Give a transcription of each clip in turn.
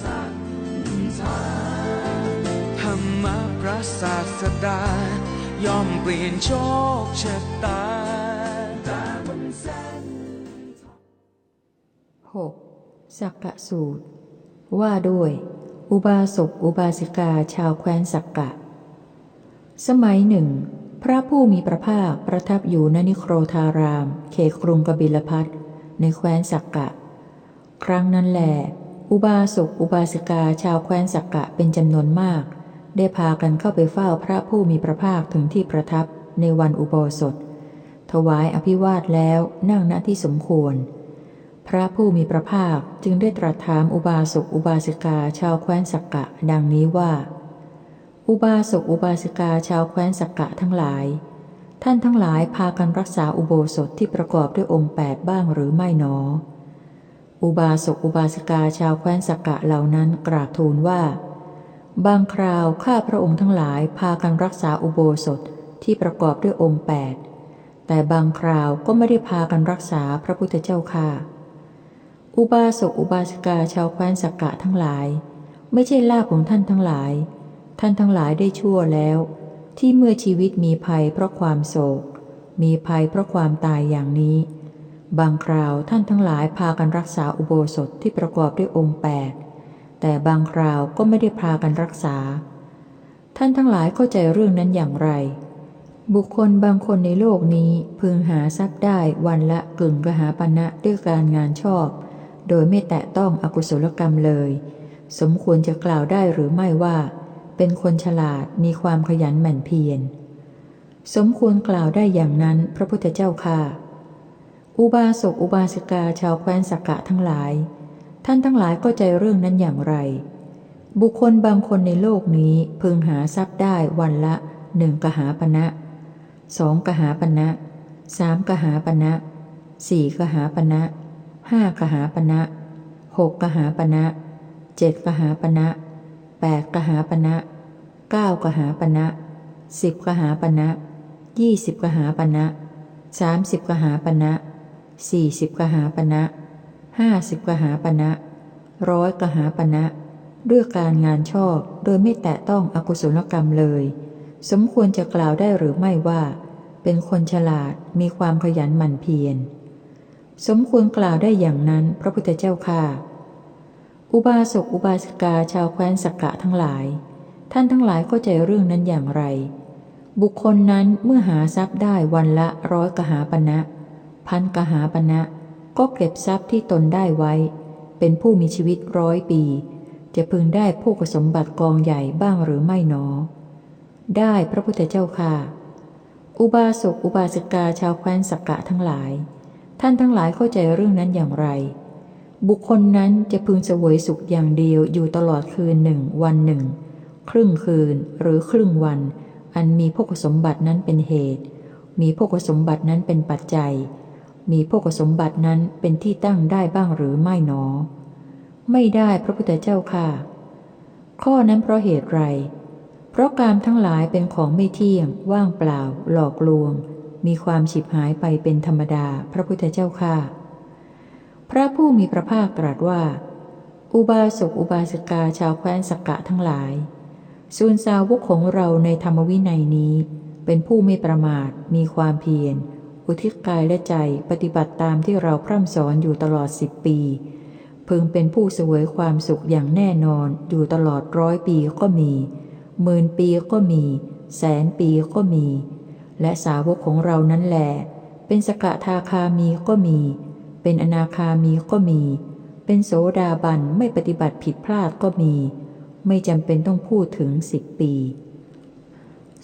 สัทธาธรรมพระศาสดา ย่อมเปลี่ยนโชคชะตาตาบนเส้น 6. สักกะสูตร ว่าด้วย อุบาสกอุบาสิกาชาวแคว้นสักกะ สมัยหนึ่ง พระผู้มีพระภาคประทับอยู่ณนิโครธาราม เขตกรุงกบิลพัทในแคว้นสักกะ ครั้งนั้นแหละ อุบาสกอุบาสิกาชาวแคว้นสักกะเป็นจำนวนมาก ได้พากันเข้าไปเฝ้าพระผู้มีพระภาคถึงที่ประทับในวันอุโบสถ ถวายอภิวาทแล้วนั่งณที่สมควร พระผู้มีพระภาคจึงได้ตรัสถามอุบาสกอุบาสิกาชาวแคว้นสักกะดังนี้ว่า อุบาสกอุบาสิกาชาวแคว้นสักกะทั้งหลาย ท่านทั้งหลายพากันรักษาอุโบสถที่ประกอบด้วยองค์แปดบ้างหรือไม่หนอ อุบาสกอุบาสิกาชาวแคว้นสักกะเหล่านั้นกราบทูลว่า บางคราวข้าพระองค์ทั้งหลายพากันรักษาอุโบสถที่ประกอบด้วยองค์แปดแต่บางคราวก็ไม่ได้พากันรักษาพระพุทธเจ้าค่ะ อุบาสกอุบาสิกาชาวแคว้นสักกะทั้งหลาย ไม่ใช่ลาภของท่านทั้งหลาย ท่านทั้งหลายได้ชั่วแล้ว ที่เมื่อชีวิตมีภัยเพราะความโศก มีภัยเพราะความตายอย่างนี้ บางคราวท่านทั้งหลายพากันรักษาอุโบสถที่ประกอบด้วยองค์แปดแต่บางคราวก็ไม่ได้พากันรักษา ท่านทั้งหลายเข้าใจเรื่องนั้นอย่างไร บุคคลบางคนในโลกนี้พึงหาทรัพย์ได้วันละกึ่งกหาปณะด้วยการงานชอบ โดยไม่แตะต้องอกุศลกรรมเลย สมควรจะกล่าวได้หรือไม่ว่า เป็นคนฉลาดมีความขยันหมั่นเพียร สมควรกล่าวได้อย่างนั้นพระพุทธเจ้าค่ะ อุบาสกอุบาสิกาชาวแคว้นสักกะทั้งหลาย ท่านทั้งหลายก็ใจเรื่องนั้นอย่างไร บุคคลบางคนในโลกนี้พึงหาทรัพย์ได้วันละหนึ่งกหาปณะสองกหาปณะสามกหาปณะสี่กหาปณะห้ากหาปณะหกกหาปณะเจ็ดกหาปณะแปดกหาปณะเก้ากหาปณะสิบกหาปณะยี่สิบกหาปณะสามสิบกหาปณะ สี่สิบกหาปณะห้าสิบกหาปณะร้อยกหาปณะด้วยการงานชอบโดยไม่แตะต้องอกุศลกรรมเลย สมควรจะกล่าวได้หรือไม่ว่า เป็นคนฉลาดมีความขยันหมั่นเพียร สมควรกล่าวได้อย่างนั้นพระพุทธเจ้าค่ะ อุบาสกอุบาสิกาชาวแคว้นสักกะทั้งหลาย ท่านทั้งหลายเข้าใจเรื่องนั้นอย่างไร บุคคลนั้นเมื่อหาทรัพย์ได้วันละร้อยกหาปณะ พันกหาปณะก็เก็บทรัพย์ที่ตนได้ไว้ เป็นผู้มีชีวิตร้อยปี จะพึงได้ผู้สมบัติกองใหญ่บ้างหรือไม่หนอ ได้พระพุทธเจ้าค่ะ อุบาสกอุบาสิกาชาวแคว้นสักกะทั้งหลาย ท่านทั้งหลายเข้าใจเรื่องนั้นอย่างไร บุคคลนั้นจะพึงเสวยสุขอย่างเดียวอยู่ตลอดคืนหนึ่งวันหนึ่ง ครึ่งคืนหรือครึ่งวัน อันมีพกสมบัตินั้นเป็นเหตุ มีพกสมบัตินั้นเป็นปัจจัย มีพกสมบัตินั้นเป็นที่ตั้งได้บ้างหรือไม่หนอ ไม่ได้พระพุทธเจ้าค่ะ ข้อนั้นเพราะเหตุไร เพราะกามทั้งหลายเป็นของไม่เที่ยง ว่างเปล่า หลอกลวง มีความฉิบหายไปเป็นธรรมดา พระพุทธเจ้าค่ะ พระผู้มีพระภาคตรัสว่า อุบาสกอุบาสิกาชาวแคว้นสกกะทั้งหลายส่วนสาวกของเราในธรรมวินัยนี้ เป็นผู้ไม่ประมาท มีความเพียร อุทิศกายและใจปฏิบัติตามที่เราพร่ำสอนอยู่ตลอดสิบปีพึงเป็นผู้เสวยความสุขอย่างแน่นอนอยู่ตลอดร้อยปีก็มีหมื่นปีก็มี แสนปีก็มี และสาวกของเรานั้นแหละเป็นสกทาคามีก็มี เป็นอนาคามีก็มี เป็นโสดาบันไม่ปฏิบัติผิดพลาดก็มี ไม่จำเป็นต้องพูดถึงสิบปี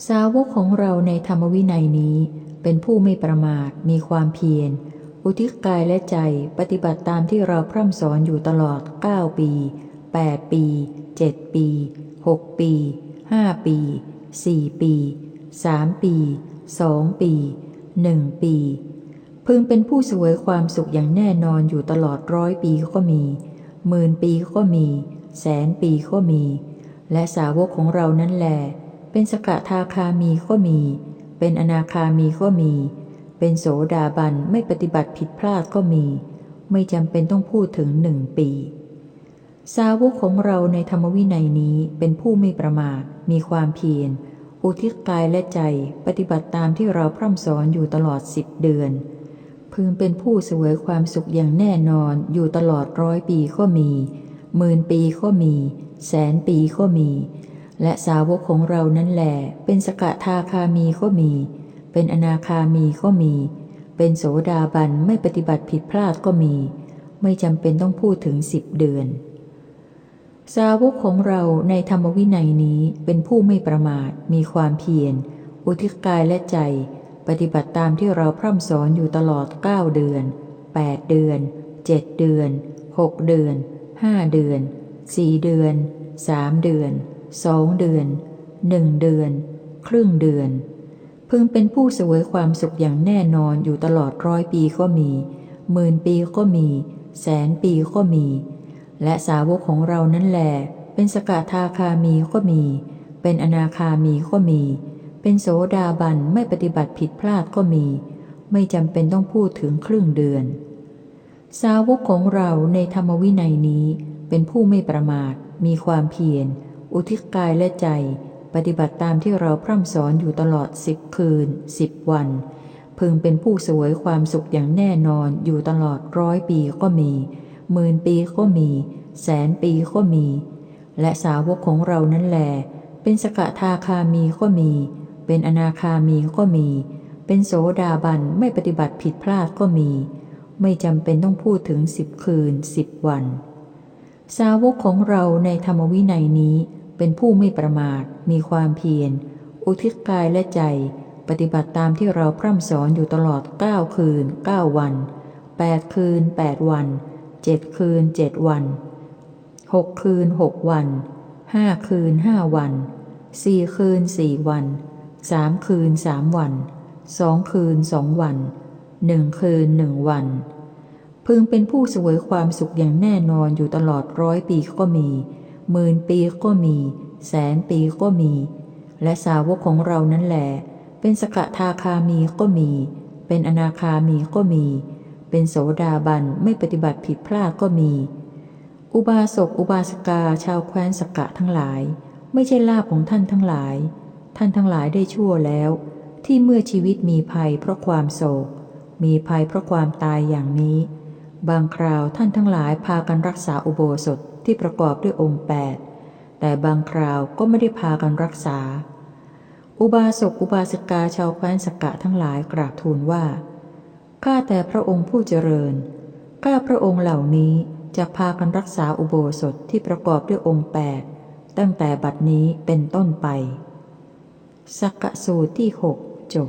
สาวกของเราในธรรมวินัยนี้ เป็นผู้ไม่ประมาท มีความเพียร อุทิศกายและใจปฏิบัติตามที่เราพร่ำสอนอยู่ตลอด 9 ปี 8 ปี 7 ปี 6 ปี 5 ปี 4 ปี 3 ปี 2 ปี 1 ปี พึงเป็นผู้เสวยความสุขอย่างแน่นอนอยู่ตลอดร้อยปีก็มีหมื่นปีก็มี แสนปีก็มี และสาวกของเรานั้นแหลเป็นสกทาคามีก็มี เป็นอนาคามีก็มี เป็นโสดาบันไม่ปฏิบัติผิดพลาดก็มี ไม่จำเป็นต้องพูดถึงหนึ่งปี สาวกของเราในธรรมวินัยนี้เป็นผู้ไม่ประมาท มีความเพียร อุทิศกายและใจปฏิบัติตามที่เราพร่ำสอนอยู่ตลอดสิบเดือน พึงเป็นผู้เสวยความสุขอย่างแน่นอนอยู่ตลอดร้อยปีก็มี หมื่นปีก็มี แสนปีก็มี และสาวกของเรานั้นแหลเป็นสกทาคามีก็มี เป็นอนาคามีก็มี เป็นโสดาบันไม่ปฏิบัติผิดพลาดก็มี ไม่จำเป็นต้องพูดถึงสิบเดือน สาวกของเราในธรรมวินัยนี้เป็นผู้ไม่ประมาท มีความเพียร อุทิศกายและใจ ปฏิบัติตามที่เราพร่ำสอนอยู่ตลอดเก้าเดือนแปดเดือนเจ็ดเดือนหกเดือนห้าเดือนสี่เดือนสามเดือน สองเดือนหนึ่งเดือน ครึ่งเดือน พึงเป็นผู้เสวยความสุขอย่างแน่นอนอยู่ตลอดร้อยปีก็มีหมื่นปีก็มี แสนปีก็มี และสาวกของเรานั่นแหลเป็นสกทาคามีก็มี เป็นอนาคามีก็มี เป็นโสดาบันไม่ปฏิบัติผิดพลาดก็มี ไม่จำเป็นต้องพูดถึงครึ่งเดือน สาวกของเราในธรรมวินัยนี้เป็นผู้ไม่ประมาท มีความเพียร อุทิศกายและใจ ปฏิบัติตามที่เราพร่ำสอนอยู่ตลอดสิบคืนสิบวัน พึงเป็นผู้สวยความสุขอย่างแน่นอนอยู่ตลอดร้อยปีก็มีหมื่นปีก็มี แสนปีก็มี และสาวกของเรานั้นแหลเป็นสกทาคามีก็มี เป็นอนาคามีก็มี เป็นโสดาบันไม่ปฏิบัติผิดพลาดก็มี ไม่จำเป็นต้องพูดถึงสิบคืนสิบวัน สาวกของเราในธรรมวินัยนี้ เป็นผู้ไม่ประมาท มีความเพียร อุทิศกายและใจ ปฏิบัติตามที่เราพร่ำสอนอยู่ตลอดเก้าคืนเก้าวันแปดคืนแปดวันเจ็ดคืนเจ็ดวันหกคืนหกวันห้าคืนห้าวันสี่คืนสี่วันสามคืนสามวันสองคืนสองวันหนึ่งคืนหนึ่งวัน พึงเป็นผู้เสวยความสุขอย่างแน่นอนอยู่ตลอดร้อยปีก็มี หมื่นปีก็มี แสนปีก็มี และสาวกของเรานั้นแหลเป็นสกทาคามีก็มี เป็นอนาคามีก็มี เป็นโสดาบันไม่ปฏิบัติผิดพลาดก็มี อุบาสกอุบาสกาชาวแคว้นสกกะทั้งหลาย ไม่ใช่ลาภของท่านทั้งหลาย ท่านทั้งหลายได้ชั่วแล้ว ที่เมื่อชีวิตมีภัยเพราะความโศก มีภัยเพราะความตายอย่างนี้ บางคราวท่านทั้งหลายพากันรักษาอุโบสถ ที่ประกอบด้วยองค์แปดแต่บางคราวก็ไม่ได้พากันรักษา อุบาสกอุบาสิกาชาวแคว้นสกกะทั้งหลายกราบทูลว่า ข้าแต่พระองค์ผู้เจริญ ข้าพระองค์เหล่านี้จะพากันรักษาอุโบสถที่ประกอบด้วยองค์แปดตั้งแต่บัดนี้เป็นต้นไป สักกะสูตรที่หกจบ